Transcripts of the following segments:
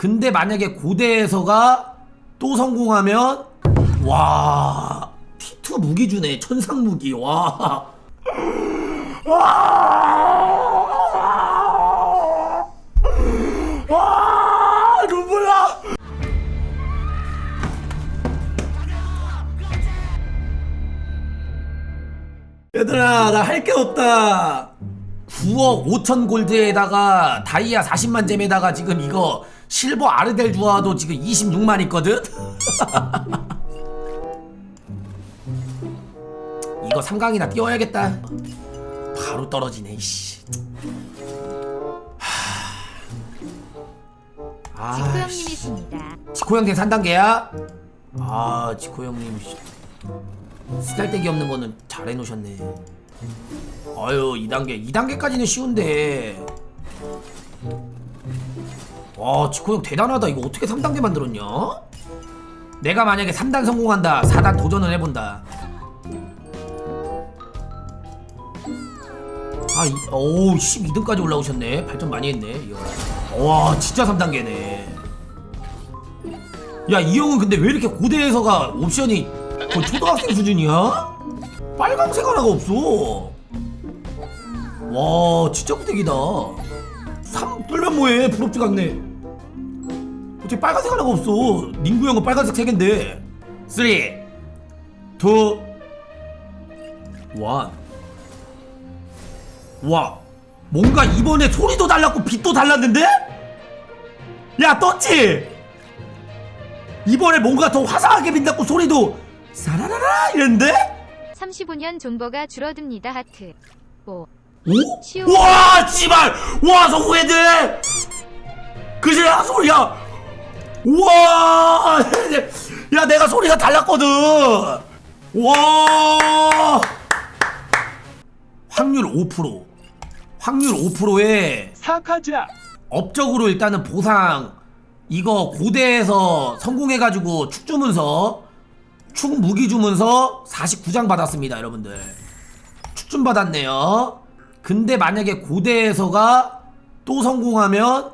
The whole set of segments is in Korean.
근데 만약에 고대에서가 또 성공하면 와 T2 무기 주네 천상 무기 와. 와. 와 눈물 나. 얘들아 나 할 게 없다 9억 5천 골드에다가 다이아 40만 잼에다가 지금 이거 실버 아르델 주화도 지금 26만 있거든? 이거 3강이나 띄워야겠다 바로 떨어지네 이씨 하... 아, 지코형님이십니다. 지코 형생 3단계야? 아 지코 형님 씨. 쓰잘데기 없는 거는 잘 해놓으셨네 아유 2단계 2단계까지는 쉬운데 와 지코 형 대단하다 이거 어떻게 3단계 만들었냐? 내가 만약에 3단 성공한다 4단 도전을 해본다 아, 이, 오, 12등까지 올라오셨네. 발전 많이 했네. 이 형. 와, 진짜 3단계네. 야, 이 형은 근데 왜 이렇게 고대에서가 옵션이 거의 초등학생 수준이야? 빨강색 하나가 없어. 와, 진짜 구대기다. 3 뚫면 뭐해? 부럽지가 않네. 어떻게 빨간색 하나가 없어? 닝구 형은 빨간색 세 개인데. 3, 2, 1. 와 뭔가 이번에 소리도 달랐고 빛도 달랐는데? 야 떴지? 이번에 뭔가 더 화사하게 빛났고 소리도 사라라라 이랬는데? 35년 존버가 줄어듭니다. 하트. 오. 오? 치우. 와 씨발 와 성공했네 그지 야 소리야 우와 야 내가 소리가 달랐거든 와 확률 5% 확률 5%에 사카자 업적으로 일단은 보상 이거 고대에서 성공해가지고 축 주문서 축 무기 주문서 49장 받았습니다 여러분들. 축 좀 받았네요. 근데 만약에 고대에서가 또 성공하면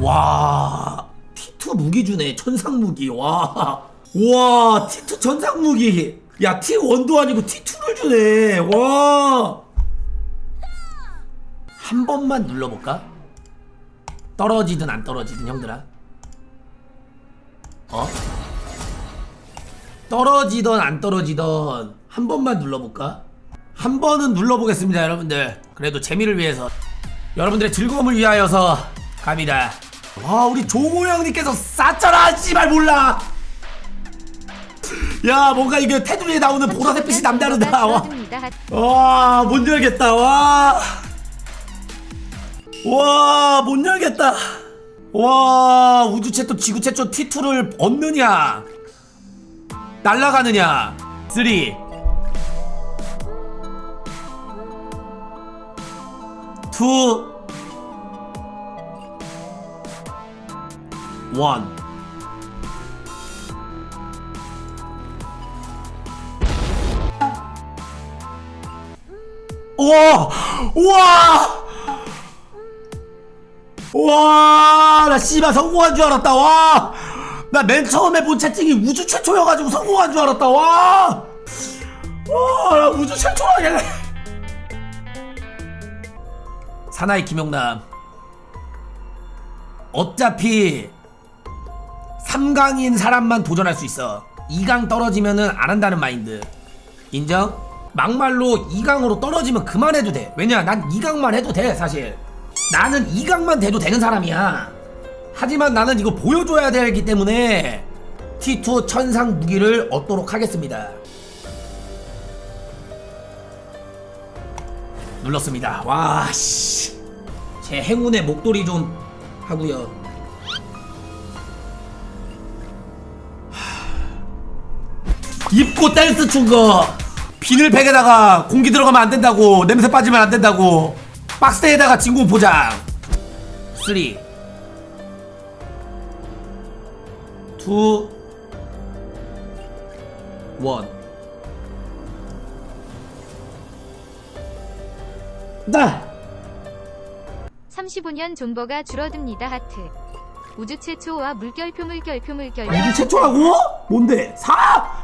와 T2 무기 주네 천상 무기. 와와 T2 천상 무기. 야 T1도 아니고 T2를 주네. 와. 한 번만 눌러볼까? 떨어지든 안 떨어지든 형들아. 어? 떨어지던 안 떨어지던 한 번만 눌러볼까? 한 번은 눌러보겠습니다 여러분들 그래도 재미를 위해서 여러분들의 즐거움을 위하여서 갑니다 와 우리 종호 형님께서 쌌잖아 씨발 몰라 야 뭔가 이게 테두리에 나오는 보라색 빛이 남다르다 와. 와, 못 열겠다. 와. 와, 못 열겠다. 와, 우주 최초, 지구 최초 T2를 얻느냐? 날아가느냐? 3 2 1 우와! 우와! 와, 나 씨발 성공한 줄 알았다. 와, 나 맨 처음에 본 채팅이 우주 최초여가지고 성공한 줄 알았다. 와, 와, 나 우주 최초라길래. 사나이 김용남. 어차피 3강인 사람만 도전할 수 있어. 2강 떨어지면은 안 한다는 마인드. 인정? 막말로 2강으로 떨어지면 그만해도 돼. 왜냐, 난 2강만 해도 돼, 사실. 나는 2강만 돼도 되는 사람이야. 하지만 나는 이거 보여줘야 되기 때문에 T2 천상 무기를 얻도록 하겠습니다. 눌렀습니다. 와, 씨. 제 행운의 목도리 좀 하고요. 입고 댄스 춘 거. 비닐팩에다가 공기 들어가면 안 된다고. 냄새 빠지면 안 된다고. 박스에다가 진공 포장. 3 2 1 나! 35년 존버가 줄어듭니다. 하트. 우주 최초와 물결표 물결표 물결표 우주 최초라고? 뭔데? 사?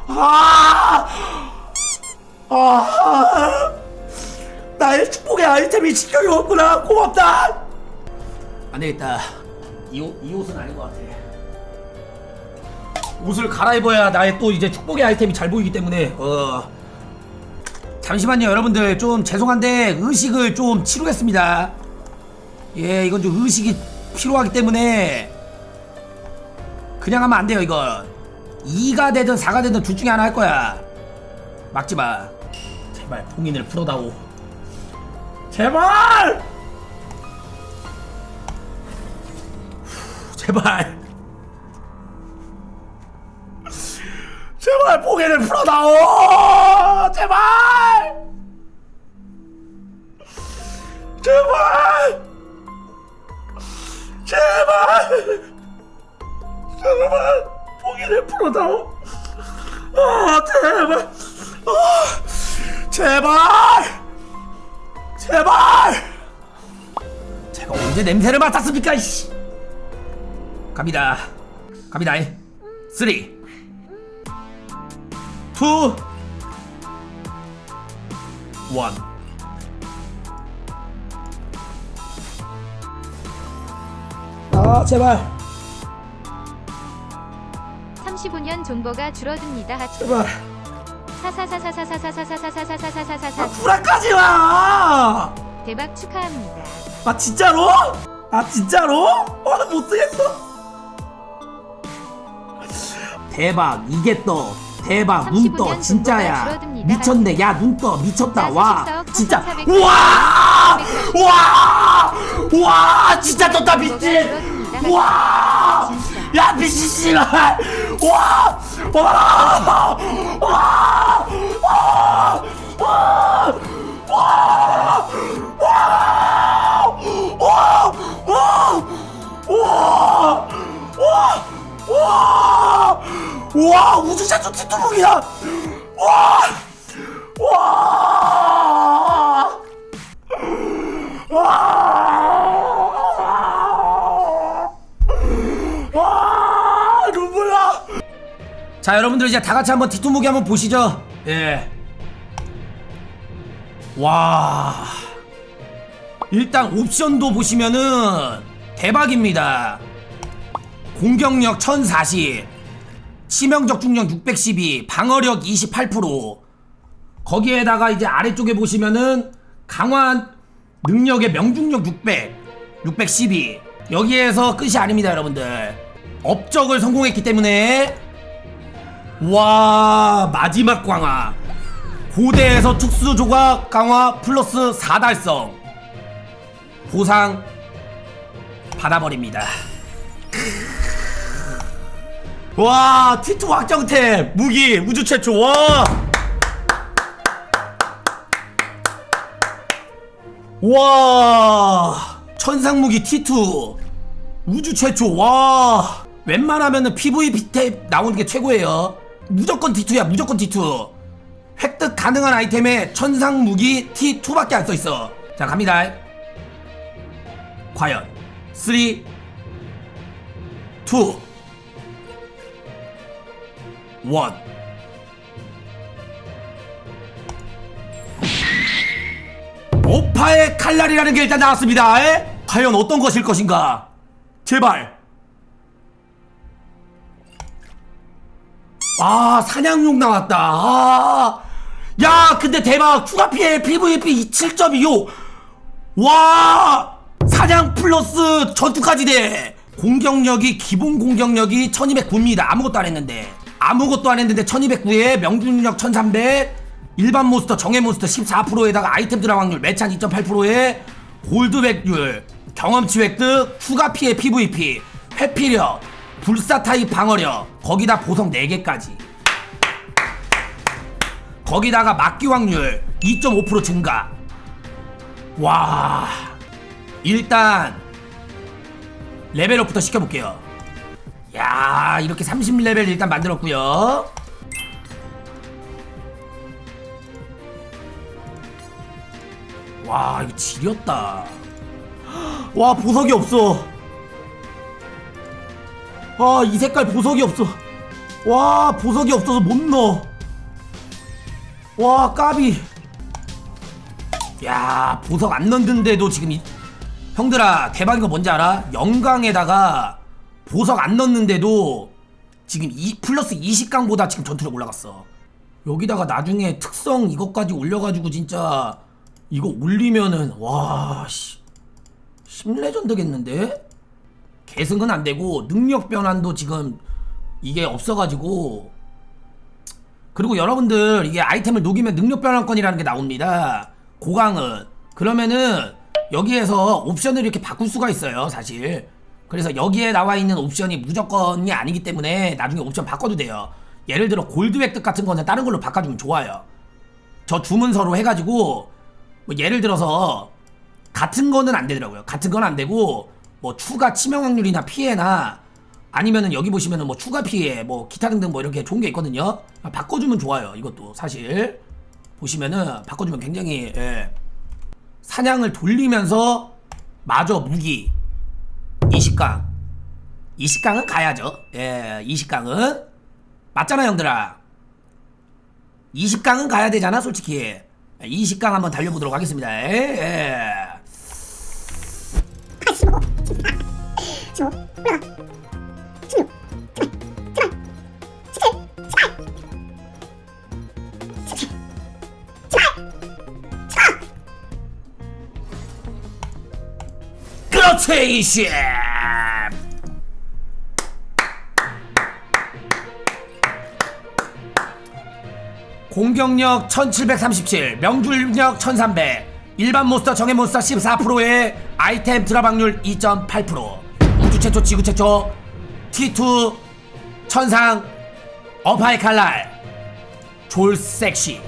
아! 아! 나의 축복의 아이템이 없구나. 고맙다. 안 되겠다. 이, 옷, 이 옷은 아닌 것 같아. 옷을 갈아입어야 나의 또 이제 축복의 아이템이 잘 보이기 때문에 어 잠시만요. 여러분들 좀 죄송한데 의식을 좀 치르겠습니다. 예 이건 좀 의식이 필요하기 때문에 그냥 하면 안 돼요 이건. 2가 되든 4가 되든 둘 중에 하나 할 거야. 막지마. 제발 봉인을 풀어다오. 제발! 후, 제발 제발 봉인을 풀어다오! 제발! 제발! 제발! 제발! 봉인을 풀어다오! 아 제발! 아, 제발! 제발! 제가 언제 냄새를 맡았습니까 이씨! 갑니다. 갑니다. 3 2 1아 제발. 35년 존버가 줄어듭니다. 하트. 제발. 사사사사사사사사사사사사사사사사. 불안까지 마! 대박 축하합니다. 아 진짜로? 아 진짜로? 아 못쓰겠어. 대박. 이게 떠 대박 눈떠 35년 진짜야. 미쳤네 야 눈 떠 미쳤다 나와 14억 진짜 4,400 우와 우와 우와 진짜 떴다 미친. 우와. 야 미친 씨발 우와 우와 우와 와! 와! 우 주 최초 티투북이야! 와! 와! 와! 와! 눈물 나! 자, 여러분들 이제 다 같이 한번 티투무기 한번 보시죠. 예. 와. 일단 옵션도 보시면은 대박입니다. 공격력 1040, 치명적 중력 612, 방어력 28%. 거기에다가 이제 아래쪽에 보시면은 강화 능력의 명중력 600, 612. 여기에서 끝이 아닙니다, 여러분들. 업적을 성공했기 때문에 와 마지막 강화 고대에서 특수 조각 강화 플러스 4달성 보상 받아버립니다. 와 T2 확정템 무기 우주 최초 와. 와 천상무기 T2 우주 최초 와. 웬만하면은 PVP 탭 나오는 게 최고예요. 무조건 T2야 무조건 T2 획득 가능한 아이템에 천상무기 T2밖에 안 써있어. 자 갑니다. 과연 3 2 1 오파의 칼날이라는 게 일단 나왔습니다. 에? 과연 어떤 것일 것인가? 제발. 아 사냥용 나왔다. 아, 야 근데 대박. 추가 피해 PVP 7.25 와! 사냥 플러스 전투까지 돼. 공격력이 기본 공격력이 1209입니다. 아무것도 안 했는데 아무것도 안 했는데 1209에 명중력 1300 일반 몬스터 정예 몬스터 14%에다가 아이템 드라 확률 매찬 2.8%에 골드 백률 경험치 획득 추가 피해 PVP 회피력 불사 타입 방어력 거기다 보석 4개까지. 거기다가 막기 확률 2.5% 증가. 와 일단 레벨업부터 시켜볼게요 야 이렇게 30레벨 일단 만들었고요. 와 이거 지렸다. 와 보석이 없어. 아이 색깔 보석이 없어. 와 보석이 없어서 못 넣어. 와 까비. 야 보석 안 넣는데도 지금 이... 형들아 대박인 거 뭔지 알아? 영광에다가 보석 안 넣는데도 지금 이 플러스 20강보다 지금 전투력 올라갔어 여기다가 나중에 특성 이것까지 올려가지고 진짜 이거 올리면은 와 씨 10레전드겠는데? 계승은 안 되고 능력 변환도 지금 이게 없어가지고 그리고 여러분들 이게 아이템을 녹이면 능력 변환권이라는 게 나옵니다. 고강은 그러면은 여기에서 옵션을 이렇게 바꿀 수가 있어요, 사실. 그래서 여기에 나와 있는 옵션이 무조건이 아니기 때문에 나중에 옵션 바꿔도 돼요. 예를 들어 골드 획득 같은 거는 다른 걸로 바꿔주면 좋아요. 저 주문서로 해가지고 뭐 예를 들어서 같은 거는 안 되더라고요. 같은 건 안 되고 뭐 추가 치명 확률이나 피해나 아니면은 여기 보시면은 뭐 추가 피해 뭐 기타 등등 뭐 이렇게 좋은 게 있거든요. 아, 바꿔주면 좋아요. 이것도 사실 보시면은 바꿔주면 굉장히 예. 사냥을 돌리면서 마저 무기 20강 20강은 가야죠. 예, 20강은 맞잖아 형들아. 20강은 가야 되잖아 솔직히 20강 한번 달려보도록 하겠습니다 예, 예. 85, 14, 15, 올라가. 이씨 공격력 1737 명중력 1300 일반 몬스터 정예 몬스터 14%의 아이템 드랍 확률 2.8% 우주 최초 지구 최초 T2 천상 어파이 칼날 졸 섹시